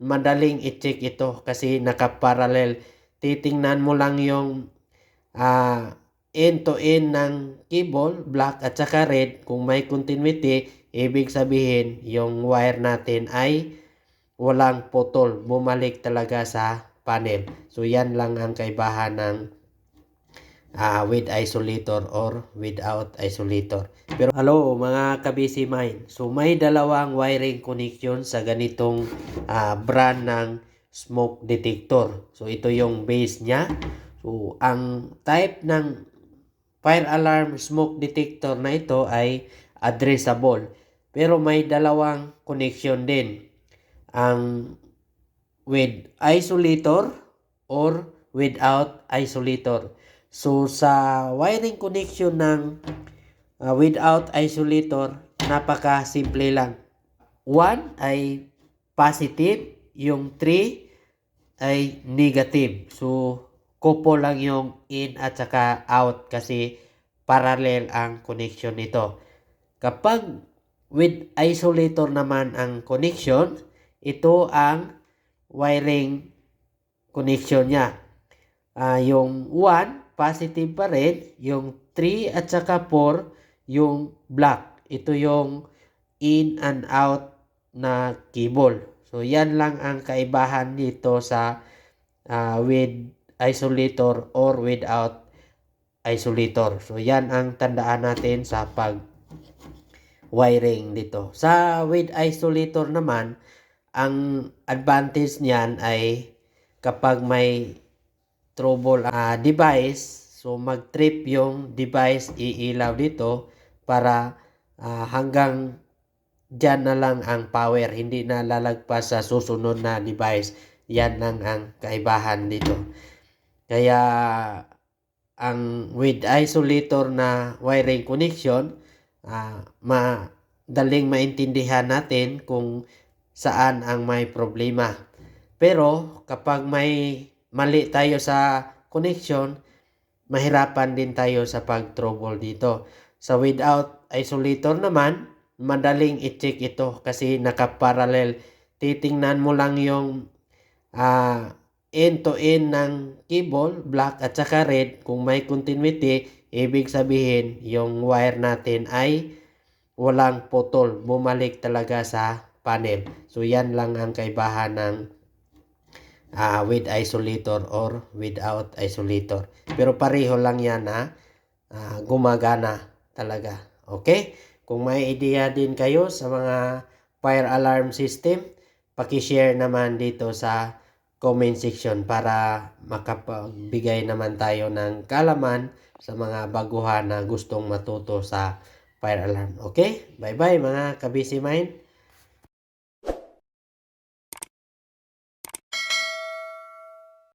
madaling i-check ito kasi nakaparallel. Titingnan mo lang yung ah, end to end ng cable, black at saka red. Kung may continuity, ibig sabihin yung wire natin ay walang putol. Bumalik talaga sa panel. So yan lang ang kaibahan ng ah, with isolator or without isolator. Pero hello mga kabisi mine. So may dalawang wiring connection sa ganitong ah, brand ng smoke detector. So ito yung base niya. So ang type ng fire alarm smoke detector na ito ay addressable. Pero may dalawang connection din. Ang with isolator or without isolator. So sa wiring connection ng uh, without isolator, napaka simple lang. One ay positive, yung 3 ay negative. So couple lang yung in at saka out kasi parallel ang connection nito. Kapag with isolator naman ang connection, ito ang wiring connection niya. Ah, yung 1, positive pa rin. Yung 3 at saka 4, yung black. Ito yung in and out na cable. So, yan lang ang kaibahan dito sa ah, with isolator or without isolator. So, yan ang tandaan natin sa pag wiring dito. Sa with isolator naman, ang advantage niyan ay kapag may trouble ah, device, so mag-trip yung device iilaw dito para ah, hanggang dyan na lang ang power, hindi na lalagpas sa susunod na device. Yan lang ang kaibahan dito. Kaya ang with isolator na wiring connection, ah, madaling maintindihan natin kung saan ang may problema. Pero kapag may mali tayo sa connection, mahirapan din tayo sa pag-trouble dito. Sa without isolator naman, madaling i-check ito kasi nakaparallel. Titingnan mo lang yung ah, end to end ng cable, black at saka red. Kung may continuity, ibig sabihin yung wire natin ay walang putol. Bumalik talaga sa panel. So yan lang ang kaibahan ng ah, with isolator or without isolator. Pero pareho lang yan na ah, gumagana talaga. Okay? Kung may idea din kayo sa mga fire alarm system, paki-share naman dito sa comment section para makapagbigay naman tayo ng kalaman sa mga baguhan na gustong matuto sa fire alarm. Okay? Bye-bye mga kabisi mind.